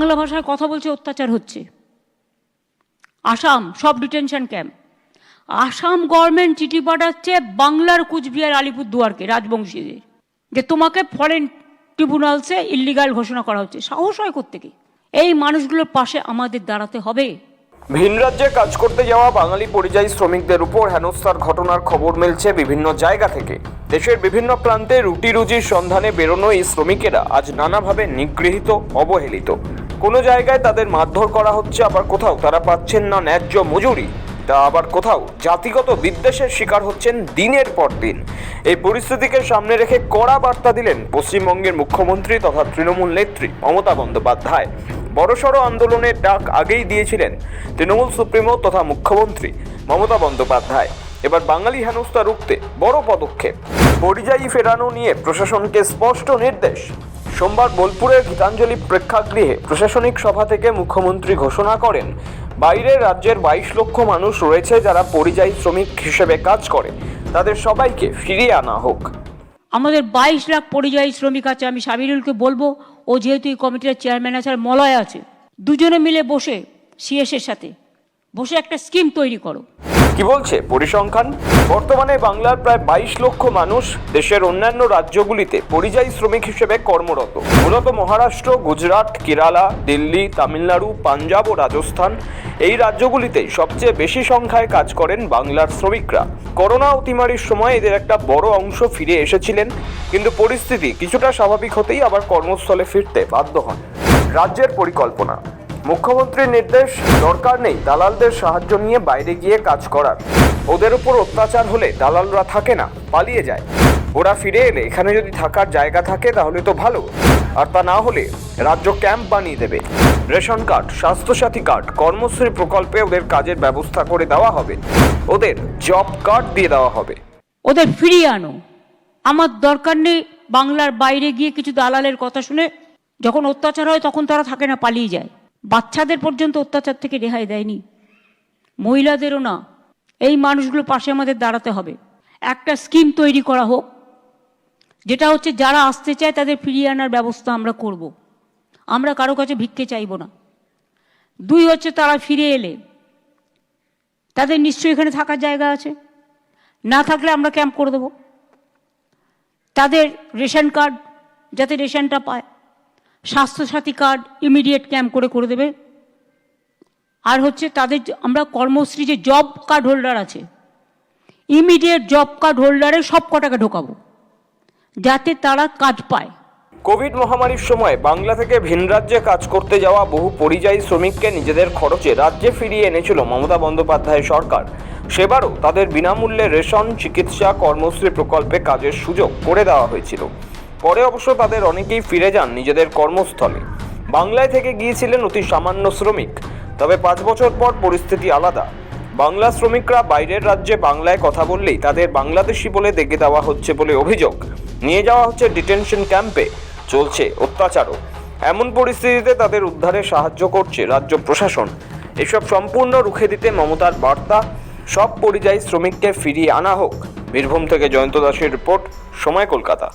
বাংলা ভাষায় কথা বলছে, অত্যাচার হচ্ছে। আসাম, সব ডিটেনশন ক্যাম্প। আসাম গভর্নমেন্ট চিঠি পাঠাচ্ছে বাংলার কুচবিহার আলিপুর দুয়ারকে রাজবংশীদের, যে তোমাকে ফরেন ট্রিব্যুনালসে ইল্লিগাল ঘোষণা করা হচ্ছে। সাহস হয় কোত্থেকে? এই মানুষগুলোর পাশে আমাদের দাঁড়াতে হবে। ভিন রাজ্যে কাজ করতে যাওয়া বাঙালি পরিযায়ী শ্রমিকদের উপর হেনস্থার ঘটনার খবর মিলছে বিভিন্ন জায়গা থেকে। দেশের বিভিন্ন প্রান্তে রুটি রুজির সন্ধানে বেরোনো এই শ্রমিকেরা আজ নানাভাবে নিগৃহীত, অবহেলিত। কোনো জায়গায় তাদের মারধর করা হচ্ছে, আবার কোথাও তারা পাচ্ছেন না ন্যায্য মজুরি। তা আবার কোথাও জাতিগত বিদ্বেষের শিকার হচ্ছেন দিনের পর দিন। এই পরিস্থিতিকে সামনে রেখে কড়া বার্তা দিলেন পশ্চিমবঙ্গের মুখ্যমন্ত্রী তথা তৃণমূল নেত্রী মমতা বন্দ্যোপাধ্যায়। বড়সড় আন্দোলনের ডাক আগেই দিয়েছিলেন তৃণমূল সুপ্রিমো তথা মুখ্যমন্ত্রী মমতা বন্দ্যোপাধ্যায়। এবার বাঙালি হেনস্থা রুখতে বড় পদক্ষেপ। পরিযায়ী ফেরানো নিয়ে প্রশাসনকে স্পষ্ট নির্দেশ। সোমবার বোলপুরের গীতাঞ্জলি প্রেক্ষাগৃহে প্রশাসনিক সভা থেকে মুখ্যমন্ত্রী ঘোষণা করেন বাইরের রাজ্যের বাইশ লক্ষ মানুষ রয়েছে যারা পরিযায়ী শ্রমিক হিসেবে কাজ করে। তাদের সবাইকে ফিরিয়ে আনা হোক। আমাদের বাইশ লাখ পরিযায়ী শ্রমিক আছে, আমি সাবিরুলকে বলব, ও যেহেতু এই কমিটির চেয়ারম্যান আছে আর মলয় আছে, দুজনে মিলে বসে সিএসের সাথে। বসে একটা স্কিম তৈরি করো। কি বলছে? পরিসংখ্যান। বর্তমানে বাংলার প্রায় বাইশ লক্ষ মানুষ দেশের অন্যান্য রাজ্যগুলিতে পরিযায়ী শ্রমিক হিসেবে কর্মরত। মূলত মহারাষ্ট্র, গুজরাট, কেরালা, দিল্লি, তামিলনাড়ু, পাঞ্জাব ও রাজস্থান এই রাজ্যগুলিতেই সবচেয়ে বেশি সংখ্যায় কাজ করেন বাংলার শ্রমিকরা। করোনা অতিমারির সময় এদের একটা বড় অংশ ফিরে এসেছিলেন, কিন্তু পরিস্থিতি কিছুটা স্বাভাবিক হতেই আবার কর্মস্থলে ফিরতে বাধ্য হন। রাজ্যের পরিকল্পনা। মুখ্যমন্ত্রীর নির্দেশ, দরকার নেই দালালদের সাহায্য নিয়ে বাইরে গিয়ে কাজ করার। ওদের উপর অত্যাচার হলে দালালরা থাকে না, পালিয়ে যায়। ওরা ফিরে এলে এখানে যদি থাকার জায়গা থাকে তাহলে তো ভালো। আর তা না হলে রাজ্য ক্যাম্প বানিয়ে দেবে। Ration card, Swasthyasathi card, Karmashree প্রকল্পে ওদের কাজের ব্যবস্থা করে দেওয়া হবে। ওদের জব কার্ড দিয়ে দেওয়া হবে। ওদের ফিরিয়ে আনো। আমার দরকার নেই বাংলার বাইরে গিয়ে কিছু দালালের কথা শুনে। যখন অত্যাচার হয় তখন তারা থাকে না, পালিয়ে যায়। বাচ্চাদের পর্যন্ত অত্যাচার থেকে রেহাই দেয়নি। মহিলাদেরও না। এই মানুষগুলোর পাশে আমাদের দাঁড়াতে হবে। একটা স্কিম তৈরি করা হোক, যেটা হচ্ছে যারা আসতে চায় তাদের ফিরিয়ে আনার ব্যবস্থা আমরা করব। আমরা কারও কাছে ভিক্ষে চাইব না। দুই হচ্ছে তারা ফিরে এলে। তাদের নিশ্চয়ই এখানে থাকার জায়গা আছে। না থাকলে আমরা ক্যাম্প করে দেবো। তাদের রেশন কার্ড, যাতে রেশনটা পায়। স্বাস্থ্যসাথী কার্ড ইমিডিয়েট ক্যাম্প করে করে দেবে। আর হচ্ছে তাদের আমরা কর্মশ্রী যে জব কার্ড হোল্ডার আছে ইমিডিয়েট জব কার্ড হোল্ডারে সব কটাকে ঢোকাবো, যাতে তারা কাজ পায়। কোভিড মহামারীর সময় বাংলা থেকে ভিন রাজ্যে কাজ করতে যাওয়া বহু পরিযায়ী শ্রমিককে নিজেদের খরচে রাজ্যে ফিরিয়ে এনেছিল মমতা বন্দ্যোপাধ্যায় সরকার। সেবারও তাদের বিনামূল্যে রেশন, চিকিৎসা, কর্মশ্রী প্রকল্পে কাজের সুযোগ করে দেওয়া হয়েছিল। পরে অবশ্য তাদের অনেকেই ফিরে যান নিজেদের কর্মস্থলে। বাংলায় থেকে গিয়েছিলেন অতি সামান্য শ্রমিক, তবে পাঁচ বছর পর পরিস্থিতি আলাদা। বাংলা শ্রমিকরা বাইরের রাজ্যে বাংলায় কথা বললেই তাদের বাংলাদেশি বলে দেখে দেওয়া হচ্ছে বলে অভিযোগ। নিয়ে যাওয়া হচ্ছে ডিটেনশন ক্যাম্পে, চলছে অত্যাচারও। এমন পরিস্থিতিতে তাদের উদ্ধারে সাহায্য করছে রাজ্য প্রশাসন। এসব সম্পূর্ণ রুখে দিতে মমতার বার্তা। সব পরিযায়ী শ্রমিককে ফিরিয়ে আনা হোক। বীরভূম থেকে জয়ন্ত দাসের রিপোর্ট, সময় কলকাতা।